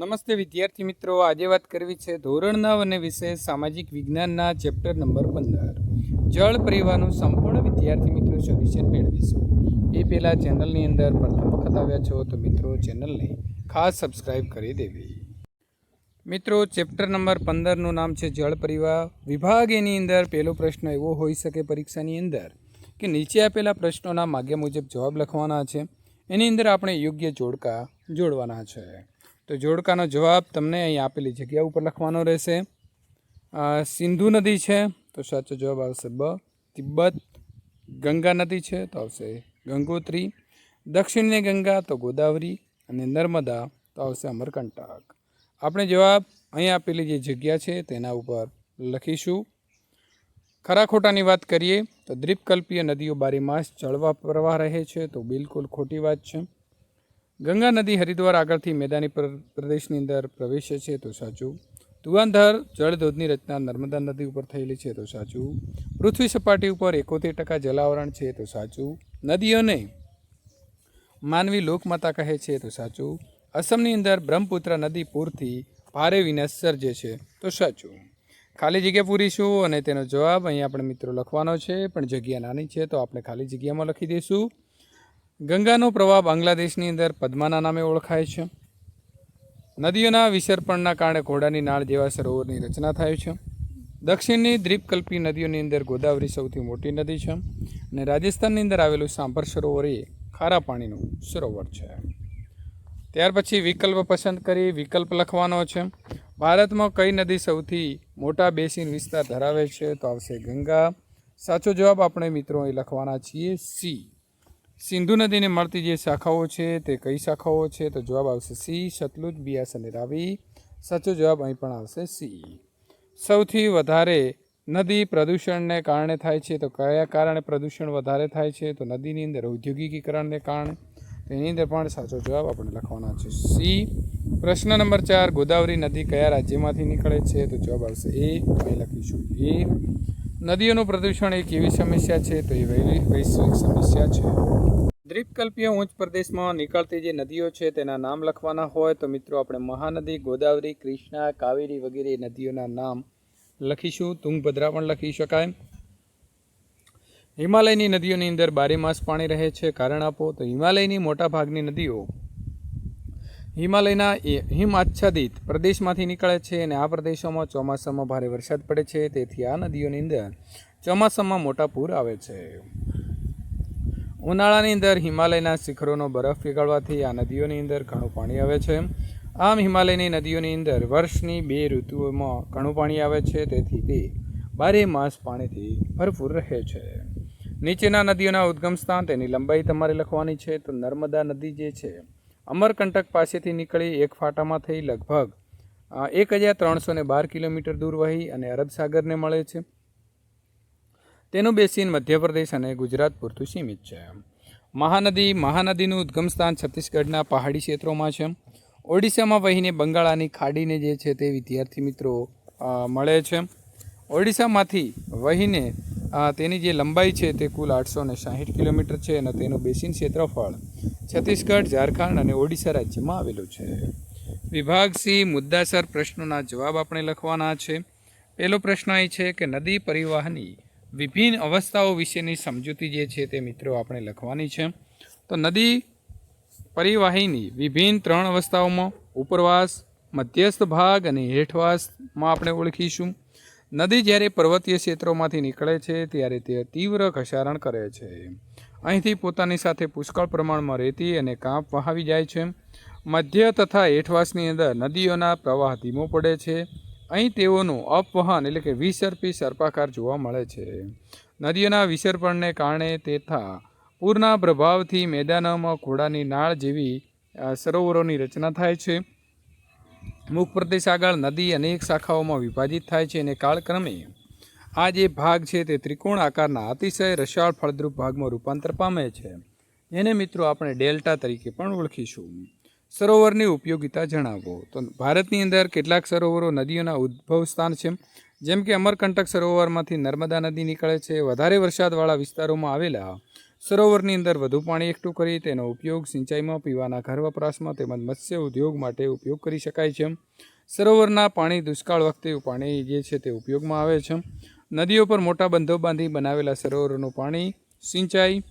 નમસ્તે વિદ્યાર્થી મિત્રો, આજે વાત કરવી છે ધોરણ નવ અને વિષય સામાજિક વિજ્ઞાનના ચેપ્ટર નંબર પંદર. જળ પરિવારનું સંપૂર્ણ વિદ્યાર્થી મિત્રો સોલ્યુશન મેળવીશું. એ પહેલાં ચેનલની અંદર પ્રથમ વખત આવ્યા છો તો મિત્રો ચેનલને ખાસ સબસ્ક્રાઇબ કરી દેવી. મિત્રો ચેપ્ટર નંબર પંદરનું નામ છે જળ પરિવાર વિભાગ એની અંદર પહેલો પ્રશ્ન એવો હોઈ શકે પરીક્ષાની અંદર કે નીચે આપેલા પ્રશ્નોના માગ્યા મુજબ જવાબ લખવાના છે. એની અંદર આપણે યોગ્ય જોડકા જોડવાના છે. તો જોડકાનો જવાબ તમને અહીં આપેલી જગ્યા ઉપર લખવાનો રહેશે. સિંધુ નદી છે, તો સાચો જવાબ આવશે બ. તિબ્બત, ગંગા નદી છે, તો આવશે ગંગોત્રી. દક્ષિણની ગંગા, તો ગોદાવરી. અને નર્મદા, તો આવશે અમરકંટક. આપણે જવાબ અહીં આપેલી જે જગ્યા છે, તેના ઉપર લખીશું. ખરા ખોટાની વાત કરીએ, તો દ્વીપકલ્પીય નદીઓ બારે માસ જળવા પ્રવાહ રહે છે, તો બિલકુલ ખોટી વાત છે. ગંગા નદી હરિદ્વાર આગળથી મેદાની પ્ર- પ્રદેશની અંદર પ્રવેશે છે, તો સાચું. તુવાંધર જળધોધની રચના નર્મદા નદી ઉપર થયેલી છે, તો સાચું. પૃથ્વી સપાટી ઉપર એકોતેર ટકા જલાવરણ છે, તો સાચું. નદીઓને માનવી લોકમાતા કહે છે, તો સાચું. અસમની અંદર બ્રહ્મપુત્ર નદી પૂરથી ભારે વિનાશ સર્જે છે, તો સાચું. ખાલી જગ્યા પૂરીશું અને તેનો જવાબ અહીં આપણે મિત્રો લખવાનો છે, પણ જગ્યા નાની છે, તો આપણે ખાલી જગ્યામાં લખી દઈશું. ગંગાનો પ્રવાહ બાંગ્લાદેશની અંદર પદ્માના નામે ઓળખાય છે. નદીઓના વિસર્પણના કારણે ઘોડાની નાળ જેવા સરોવરની રચના થાય છે. દક્ષિણની દ્વીપકલ્પી નદીઓની અંદર ગોદાવરી સૌથી મોટી નદી છે અને રાજસ્થાનની અંદર આવેલું સાંભર સરોવર એ ખારા પાણીનું સરોવર છે. ત્યાર પછી વિકલ્પ પસંદ કરી વિકલ્પ લખવાનો છે. ભારતમાં કઈ નદી સૌથી મોટા બેસીન વિસ્તાર ધરાવે છે? તો આવશે ગંગા. સાચો જવાબ આપણે મિત્રો એ લખવાના છીએ સી. સિંધુ નદીને મળતી જે શાખાઓ છે તે કઈ શાખાઓ છે? તો જવાબ આવશે સી, સતલુજ, બિયાસ અને રાવી. સાચો જવાબ અહીં પણ આવશે સી. સૌથી વધારે નદી પ્રદૂષણને કારણે થાય છે, તો કયા કારણે પ્રદૂષણ વધારે થાય છે? તો નદીની અંદર ઔદ્યોગિકીકરણને કારણે. તેની અંદર પણ સાચો જવાબ આપણે લખવાના છે સી. પ્રશ્ન નંબર ચાર, ગોદાવરી નદી કયા રાજ્યમાંથી નીકળે છે? તો જવાબ આવશે એ. અહીં લખીશું એ. નદીઓનું પ્રદૂષણ એક એવી સમસ્યા છે? તો એ વૈશ્વિક સમસ્યા છે. દ્વીપકલ્પીય ઉચ્ચ પ્રદેશમાં નીકળતી જે નદીઓ છે તેના નામ લખવાના હોય તો મિત્રો આપણે મહાનદી, ગોદાવરી, કૃષ્ણા, કાવેરી વગેરે નદીઓના નામ લખીશું. તુંગભદ્રા પણ લખી શકાય. હિમાલયની નદીઓની અંદર બારે માસ પાણી રહે છે. કારણ આપો તો હિમાલયની મોટા ભાગની નદીઓ હિમાલયના હિમ આચ્છાદિત પ્રદેશમાંથી નીકળે છે અને આ પ્રદેશોમાં ચોમાસામાં ભારે વરસાદ પડે છે. તેથી આ નદીઓની અંદર ચોમાસામાં મોટા પૂર આવે છે. ઉનાળાની અંદર હિમાલયના શિખરોનો બરફ પીગળવાથી આ નદીઓની અંદર ઘણું પાણી આવે છે. આમ હિમાલયની નદીઓની અંદર વર્ષની બે ઋતુઓમાં ઘણું પાણી આવે છે, તેથી તે બારે માસ પાણીથી ભરપૂર રહે છે. નીચેના નદીઓના ઉદ્ગમ સ્થાન તેની લંબાઈ તમારે લખવાની છે. તો નર્મદા નદી જે છે, અમરકંટક પાસેથી નીકળી એક ફાટામાં થઈ લગભગ એક હજાર ત્રણસો બાર કિલોમીટર દૂર વહી અને અરબ સાગરને મળે છે. તેનું બેસીન મધ્યપ્રદેશ અને ગુજરાત પૂરતું સીમિત છે. મહાનદી, મહાનદીનું ઉદ્ગમ સ્થાન છત્તીસગઢના પહાડી ક્ષેત્રોમાં છે. ઓડિશામાં વહીને બંગાળાની ખાડીને જે છે તે વિદ્યાર્થી મિત્રો મળે છે. ઓડિશામાંથી વહીને તેની જે લંબાઈ છે તે કુલ આઠસો ને સાહીઠ કિલોમીટર છે અને તેનું બેસીન ક્ષેત્રફળ છત્તીસગઢ, ઝારખંડ અને ઓડિશા રાજ્યમાં આવેલું છે. વિભાગ સી, મુદ્દાસર પ્રશ્નોના જવાબ આપણે લખવાના છે. પહેલો પ્રશ્ન એ છે કે નદી પરિવહનની વિભિન્ન અવસ્થાઓ વિશેની સમજૂતી જે છે તે મિત્રો આપણે લખવાની છે. તો નદી પરિવાહીની વિભિન્ન ત્રણ અવસ્થાઓમાં ઉપરવાસ, મધ્યસ્થ ભાગ અને હેઠવાસમાં આપણે ઓળખીશું. નદી જ્યારે પર્વતીય ક્ષેત્રોમાંથી નીકળે છે ત્યારે તે તીવ્ર ઘસારણ કરે છે. અહીંથી પોતાની સાથે પુષ્કળ પ્રમાણમાં રેતી અને કાંપ વહાવી જાય છે. મધ્ય તથા હેઠવાસની અંદર નદીઓના પ્રવાહ ધીમો પડે છે. અહીં તેઓનું અપવહન એટલે કે વિસર્પી સર્પાકાર જોવા મળે છે. નદીઓના વિસર્પણને કારણે તથા પૂરના પ્રભાવથી મેદાનોમાં ઘોડાની નાળ જેવી સરોવરોની રચના થાય છે. મુખ પ્રદેશ આગળ નદી અનેક શાખાઓમાં વિભાજિત થાય છે અને કાળક્રમે આ જે ભાગ છે તે ત્રિકોણ આકારના અતિશય રસાળ ફળદ્રુપ ભાગમાં રૂપાંતર પામે છે. એને મિત્રો આપણે ડેલ્ટા તરીકે પણ ઓળખીશું. સરોવરની ઉપયોગિતા જણાવો. તો ભારતની અંદર કેટલાક સરોવરો નદીઓના ઉદ્ભવ સ્થાન છે. જેમ કે અમરકંટક સરોવરમાંથી નર્મદા નદી નીકળે છે. વધારે વરસાદવાળા વિસ્તારોમાં આવેલા સરોવરની અંદર વધુ પાણી એકઠું કરી તેનો ઉપયોગ સિંચાઈમાં, પીવાના ઘર વપરાશમાં તેમજ મત્સ્ય ઉદ્યોગ માટે ઉપયોગ કરી શકાય છે. સરોવરના પાણી દુષ્કાળ વખતે પાણી જે છે તે ઉપયોગમાં આવે છે. નદીઓ પર મોટા બંધો બાંધી બનાવેલા સરોવરોનું પાણી સિંચાઈ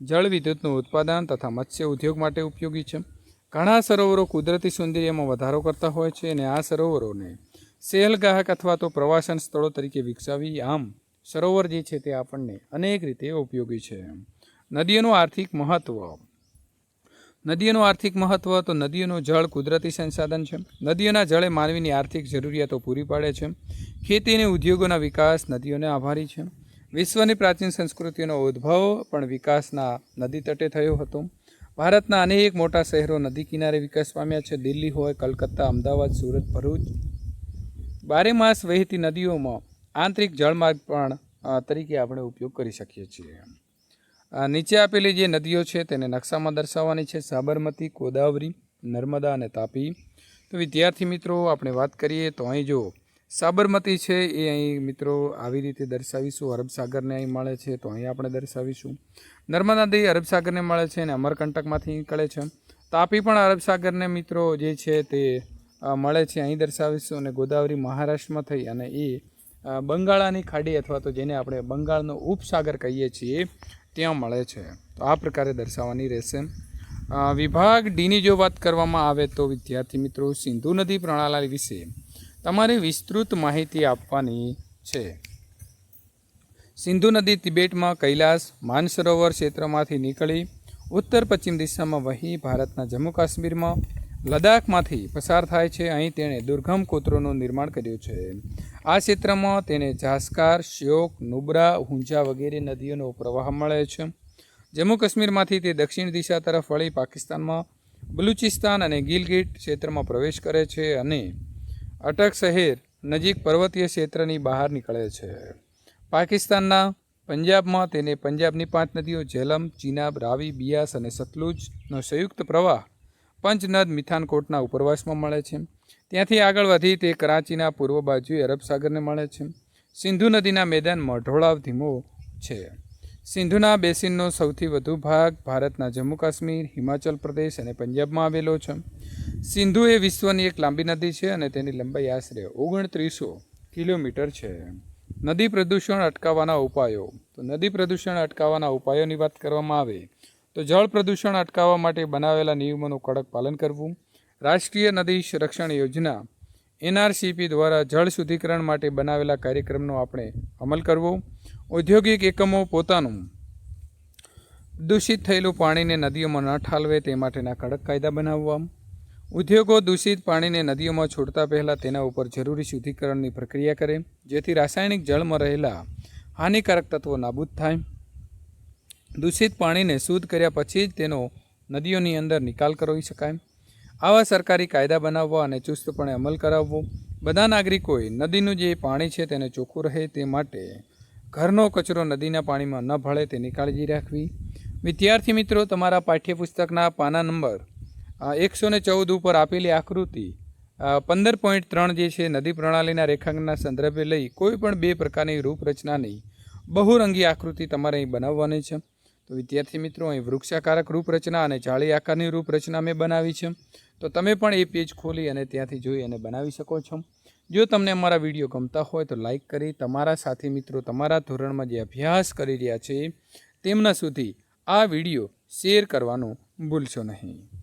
જળ વિદ્યુતનું ઉત્પાદન તથા મત્સ્ય ઉદ્યોગ માટે ઉપયોગી છે. ઘણા સરોવરો કુદરતી સૌંદર્યમાં વધારો કરતા હોય છે અને આ સરોવરોને સહેલગાહક અથવા તો પ્રવાસન સ્થળો તરીકે વિકસાવી આમ સરોવર જે છે તે આપણને અનેક રીતે ઉપયોગી છે. નદીઓનું આર્થિક મહત્ત્વ નદીઓનું આર્થિક મહત્ત્વ તો નદીઓનું જળ કુદરતી સંસાધન છે. નદીઓના જળે માનવીની આર્થિક જરૂરિયાતો પૂરી પાડે છે. ખેતી અને ઉદ્યોગોના વિકાસ નદીઓને આભારી છે. વિશ્વની પ્રાચીન સંસ્કૃતિનો ઉદ્ભવ પણ વિકાસના નદી તટે થયો હતો. ભારતના અનેક મોટા શહેરો નદી કિનારે વિકાસ પામ્યા છે. દિલ્હી હોય, કલકત્તા, અમદાવાદ, સુરત, ભરૂચ. બારે માસ વહેતી નદીઓમાં આંતરિક જળમાર્ગ પણ તરીકે આપણે ઉપયોગ કરી શકીએ છીએ. નીચે આપેલી જે નદીઓ છે તેને નકશામાં દર્શાવવાની છે. સાબરમતી, ગોદાવરી, નર્મદા અને તાપી. તો વિદ્યાર્થી મિત્રો, આપણે વાત કરીએ તો અહીં જો સાબરમતી છે એ અહીં મિત્રો આવી રીતે દર્શાવીશું. અરબસાગરને અહીં મળે છે તો અહીં આપણે દર્શાવીશું. નર્મદા નદી અરબસાગરને મળે છે અને અમરકંટકમાંથી નીકળે છે. તાપી પણ અરબસાગરને મિત્રો જે છે તે મળે છે. અહીં દર્શાવીશું અને ગોદાવરી મહારાષ્ટ્રમાં થઈ અને એ બંગાળાની ખાડી અથવા તો જેને આપણે બંગાળનો ઉપસાગર કહીએ છીએ, ત્યાં મળે છે. તો આ પ્રકારે દર્શાવવાની રહેશે. વિભાગ ડીની જો વાત કરવામાં આવે તો વિદ્યાર્થી મિત્રો સિંધુ નદી પ્રણાલી વિશે તમારે વિસ્તૃત માહિતી આપવાની છે. સિંધુ નદી તિબેટમાં કૈલાસ માનસરોવર ક્ષેત્રમાંથી નીકળી ઉત્તર પશ્ચિમ દિશામાં વહી ભારતના જમ્મુ કાશ્મીરમાં લદ્દાખમાંથી પસાર થાય છે. અહીં તેણે દુર્ગમ કોતરોનું નિર્માણ કર્યું છે. આ ક્ષેત્રમાં તેને જાસ્કાર શ્યોક, નુબ્રા, હુંજા વગેરે નદીઓનો પ્રવાહ મળે છે. જમ્મુ કાશ્મીરમાંથી તે દક્ષિણ દિશા તરફ વળી પાકિસ્તાનમાં બલુચિસ્તાન અને ગિલગિટ ક્ષેત્રમાં પ્રવેશ કરે છે અને અટક શહેર નજીક પર્વતીય ક્ષેત્રની બહાર નીકળે છે. પાકિસ્તાનના પંજાબમાં તેને પંજાબની પાંચ નદીઓ ઝેલમ ચિનાબ, રાવી, બિયાસ અને સતલુજનો સંયુક્ત પ્રવાહ પંચનદ, મિથાનકોટના ઉપરવાસમાં મળે છે. ત્યાંથી આગળ વધી તે કરાચીના પૂર્વ બાજુએ અરબ સાગરને મળે છે. સિંધુ નદીના મેદાનમાં ઢોળાવ ધીમો છે. સિંધુના બેસિનનો સૌથી વધુ ભાગ ભારતના જમ્મુ કાશ્મીર, હિમાચલ પ્રદેશ અને પંજાબમાં આવેલો છે. સિંધુ એ વિશ્વની એક લાંબી નદી છે અને તેની લંબાઈ આશરે ઓગણત્રીસો કિલોમીટર છે. નદી પ્રદૂષણ અટકાવવાના ઉપાયો. તો નદી પ્રદૂષણ અટકાવવાના ઉપાયોની વાત કરવામાં આવે, તો જળ પ્રદૂષણ અટકાવવા માટે બનાવેલા નિયમોનું કડક પાલન કરવું. રાષ્ટ્રીય નદી સંરક્ષણ યોજના, એનઆરસીપી દ્વારા જળ શુદ્ધિકરણ માટે બનાવેલા કાર્યક્રમનો આપણે અમલ કરવો. ઔદ્યોગિક એકમો પોતાનું દૂષિત થયેલું પાણીને નદીઓમાં ન ઠાલવે તે માટેના કડક કાયદા બનાવવા ઉદ્યોગો દૂષિત પાણીને નદીઓમાં છોડતા પહેલાં તેના ઉપર જરૂરી શુદ્ધિકરણની પ્રક્રિયા કરે, જેથી રાસાયણિક જળમાં રહેલા હાનિકારક તત્વો નાબૂદ થાય. દૂષિત પાણીને શુદ્ધ કર્યા પછી જ તેનો નદીઓની અંદર નિકાલ કરી શકાય. આવા સરકારી કાયદા બનાવવા અને ચુસ્તપણે અમલ કરાવવો. બધા નાગરિકોએ નદીનું જે પાણી છે તેને ચોખ્ખું રહે તે માટે ઘરનો કચરો નદીના પાણીમાં ન ભળે તેની કાળજી રાખવી. વિદ્યાર્થી મિત્રો, તમારા પાઠ્યપુસ્તકના પાના નંબર એકસો ને ચૌદ ઉપર આપેલી આકૃતિ પંદર પોઈન્ટ ત્રણ જે છે, નદી પ્રણાલીના રેખાંકનના સંદર્ભે લઈ કોઈ પણ બે પ્રકારની રૂપરચનાની બહુરંગી આકૃતિ તમારે અહીં બનાવવાની છે. તો વિદ્યાર્થી મિત્રો, અહીં વૃક્ષાકારક રૂપરચના અને જાળી આકારની રૂપરચના મેં બનાવી છે. તો તમે પણ એ પેજ ખોલી અને ત્યાંથી જોઈ અને બનાવી શકો છો. જો તમને અમારા વીડિયો ગમતા હોય તો લાઈક કરી, તમારા સાથી મિત્રો તમારા ધોરણમાં જે અભ્યાસ કરી રહ્યા છે, તેમના સુધી આ વીડિયો શેર કરવાનું ભૂલશો નહીં.